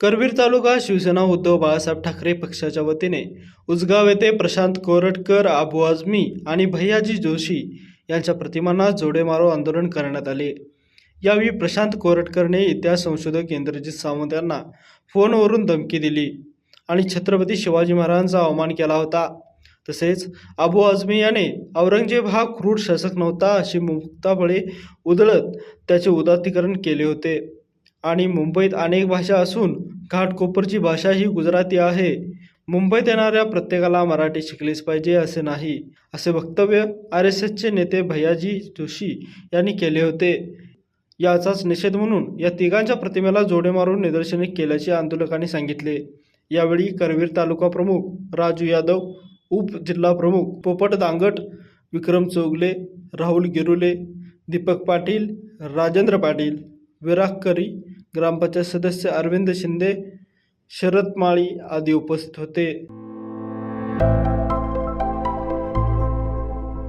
करवीर तालुका शिवसेना उद्धव बाळासाहेब ठाकरे पक्षाच्या वतीने उजगाव येथे प्रशांत कोरटकर अबू आझमी आणि भैयाजी जोशी यांच्या प्रतिमांना जोडे मारो आंदोलन करण्यात आले. यावेळी प्रशांत कोरटकरने इतिहास संशोधक इंद्रजित सावंत यांना फोनवरून धमकी दिली आणि छत्रपती शिवाजी महाराजांचा अवमान केला होता. तसेच अबू आझमी याने औरंगजेब हा क्रूर शासक नव्हता अशी मुक्ताफळे उधळत त्याचे उदात्तीकरण केले होते. आणि मुंबईत अनेक भाषा असून घाटकोपरची भाषा ही गुजराती आहे. मुंबईत येणाऱ्या प्रत्येकाला मराठी शिकलीच पाहिजे असे नाही असे वक्तव्य आर एस एसचे नेते भैयाजी जोशी यांनी केले होते. याचाच निषेध म्हणून या तिघांच्या प्रतिमेला जोडे मारून निदर्शने केल्याचे आंदोलकांनी सांगितले. यावेळी करवीर तालुका प्रमुख राजू यादव उप प्रमुख पोपट दांगट विक्रम चोगले राहुल गिरुले दीपक पाटील राजेंद्र पाटील विराकरी ग्रामपंचायत सदस्य अरविंद शिंदे शरद माळी आदी उपस्थित होते.